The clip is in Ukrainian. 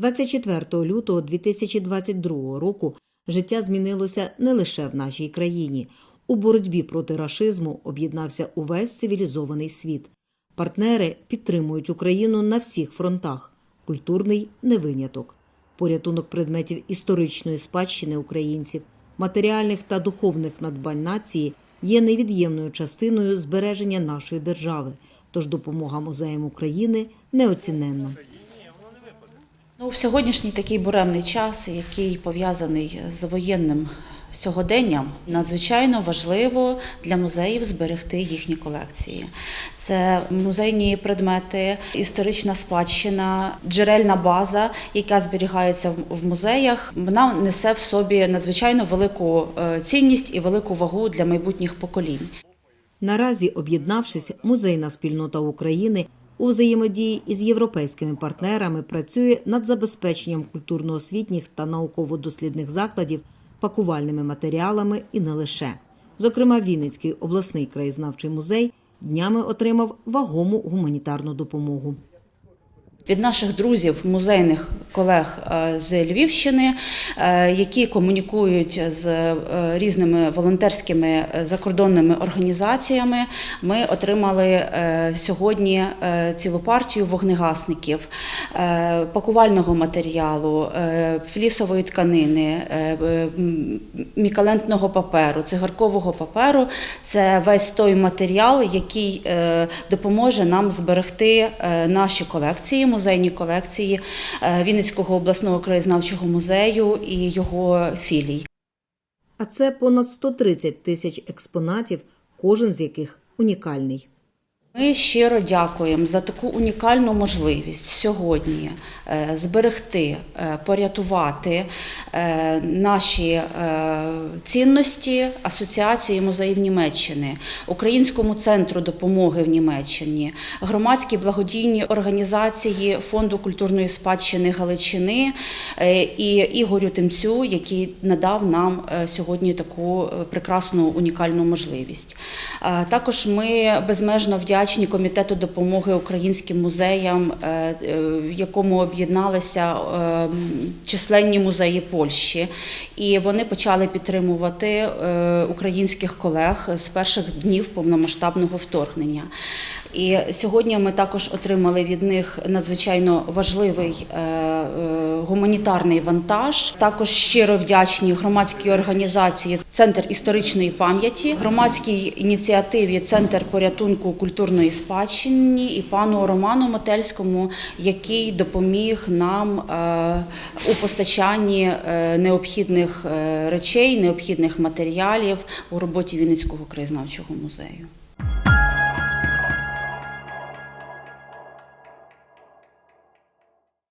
24 лютого 2022 року життя змінилося не лише в нашій країні. У боротьбі проти рашизму об'єднався увесь цивілізований світ. Партнери підтримують Україну на всіх фронтах. Культурний не виняток. Порятунок предметів історичної спадщини українців, матеріальних та духовних надбань нації є невід'ємною частиною збереження нашої держави. Тож допомога музеям України неоціненна. Ну, в сьогоднішній такий буремний час, який пов'язаний з воєнним сьогоденням, надзвичайно важливо для музеїв зберегти їхні колекції. Це музейні предмети, історична спадщина, джерельна база, яка зберігається в- музеях. Вона несе в собі надзвичайно велику е, цінність і велику вагу для майбутніх поколінь. Наразі, об'єднавшись, музейна спільнота України у взаємодії із європейськими партнерами працює над забезпеченням культурно-освітніх та науково-дослідних закладів пакувальними матеріалами і не лише. Зокрема, Вінницький обласний краєзнавчий музей днями отримав вагому гуманітарну допомогу. Від наших друзів, музейних колег е, з Львівщини, е, які комунікують з е, різними волонтерськими закордонними організаціями. Ми отримали сьогодні цілу партію вогнегасників, пакувального матеріалу, флісової тканини, мікалентного паперу, цигаркового паперу. Це весь той матеріал, який допоможе нам зберегти наші колекції, музейні колекції е, Вінницького обласного краєзнавчого музею і його філій. А це понад 130 тисяч експонатів, кожен з яких унікальний. Ми щиро дякуємо за таку унікальну можливість сьогодні е, зберегти, е, порятувати е, наші цінності Асоціації музеїв Німеччини, Українському центру допомоги в Німеччині, громадські благодійні організації Фонду культурної спадщини Галичини і Ігорю Тимцю, який надав нам сьогодні таку прекрасну унікальну можливість. Також ми безмежно вдячні комітету допомоги українським музеям, е, е, в якому об'єдналися е, численні музеї Польщі, і вони почали підтримувати українських колег з перших днів повномасштабного вторгнення. І сьогодні ми також отримали від них надзвичайно важливий гуманітарний вантаж. Також щиро вдячні громадській організації Центр історичної пам'яті, громадській ініціативі Центр порятунку культурної спадщини і пану Роману Мательському, який допоміг нам е, у постачанні е, необхідних е, речей, необхідних матеріалів у роботі Вінницького краєзнавчого музею.